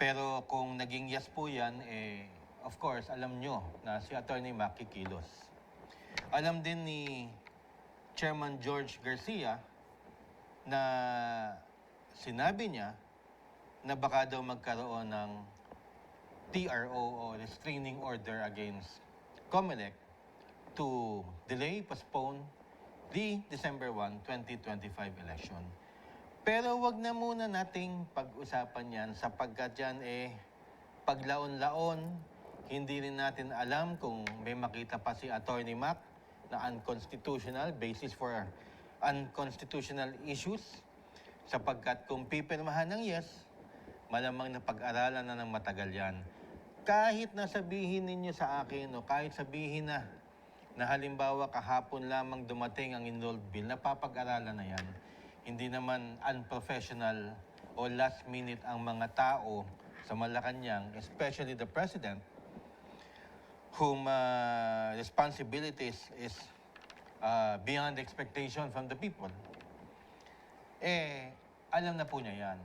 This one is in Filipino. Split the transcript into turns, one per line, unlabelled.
Pero kung naging yes po yan, eh, of course, alam nyo na si Attorney Mac kikilos. Alam din ni Chairman George Garcia na sinabi niya na baka daw magkaroon ng TRO o restraining order against COMELEC to delay, postpone the December 1, 2025 election. Pero wag na muna nating pag-usapan yan sapagkat yan eh paglaon-laon, hindi rin natin alam kung may makita pa si Attorney Mac na unconstitutional basis for unconstitutional issues sapagkat kung pipirmahan ng yes, malamang na pag-aralan na ng matagal yan. Kahit na sabihin ninyo sa akin, o kahit sabihin na, na halimbawa kahapon lamang dumating ang enrolled bill, napapag-aralan na yan. Hindi naman unprofessional o last minute ang mga tao sa Malacanang, especially the President, whom uh, responsibilities is uh, beyond expectation from the people. Eh, alam na po niya yan.